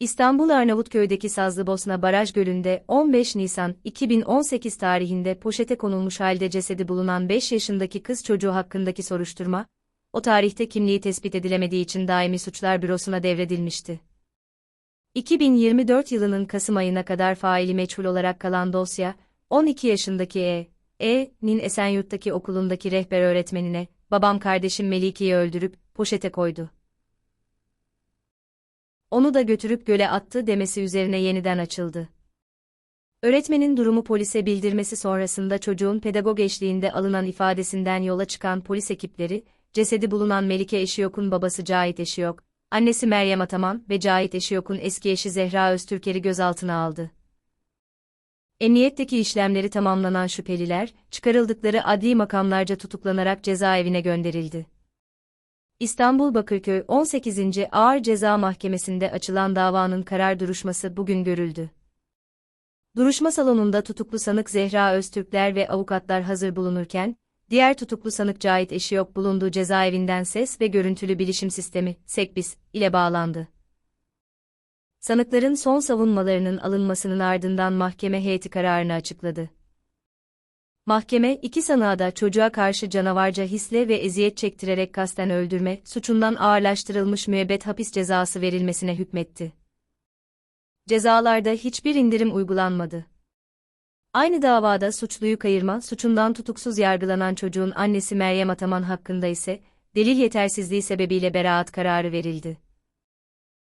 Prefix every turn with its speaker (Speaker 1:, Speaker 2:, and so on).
Speaker 1: İstanbul Arnavutköy'deki Sazlıbosna Baraj Gölü'nde 15 Nisan 2018 tarihinde poşete konulmuş halde cesedi bulunan 5 yaşındaki kız çocuğu hakkındaki soruşturma, o tarihte kimliği tespit edilemediği için Daimi Suçlar Bürosu'na devredilmişti. 2024 yılının Kasım ayına kadar faili meçhul olarak kalan dosya, 12 yaşındaki E. E.'nin Esenyurt'taki okulundaki rehber öğretmenine, babam kardeşim Melike'yi öldürüp, poşete koydu. Onu da götürüp göle attı demesi üzerine yeniden açıldı. Öğretmenin durumu polise bildirmesi sonrasında çocuğun pedagog eşliğinde alınan ifadesinden yola çıkan polis ekipleri, cesedi bulunan Melike Eşiyok'un babası Cahit Eşiyok, annesi Meryem Ataman ve Cahit Eşiyok'un eski eşi Zehra Öztürker'i gözaltına aldı. Emniyetteki işlemleri tamamlanan şüpheliler, çıkarıldıkları adli makamlarca tutuklanarak cezaevine gönderildi. İstanbul Bakırköy 18. Ağır Ceza Mahkemesi'nde açılan davanın karar duruşması bugün görüldü. Duruşma salonunda tutuklu sanık Zehra Öztürkler ve avukatlar hazır bulunurken, diğer tutuklu sanık Cahit Eşiyok bulunduğu cezaevinden ses ve görüntülü bilişim sistemi, SEKBİS, ile bağlandı. Sanıkların son savunmalarının alınmasının ardından mahkeme heyeti kararını açıkladı. Mahkeme, iki sanığa da çocuğa karşı canavarca hisle ve eziyet çektirerek kasten öldürme suçundan ağırlaştırılmış müebbet hapis cezası verilmesine hükmetti. Cezalarda hiçbir indirim uygulanmadı. Aynı davada suçluyu kayırma suçundan tutuksuz yargılanan çocuğun annesi Meryem Ataman hakkında ise, delil yetersizliği sebebiyle beraat kararı verildi.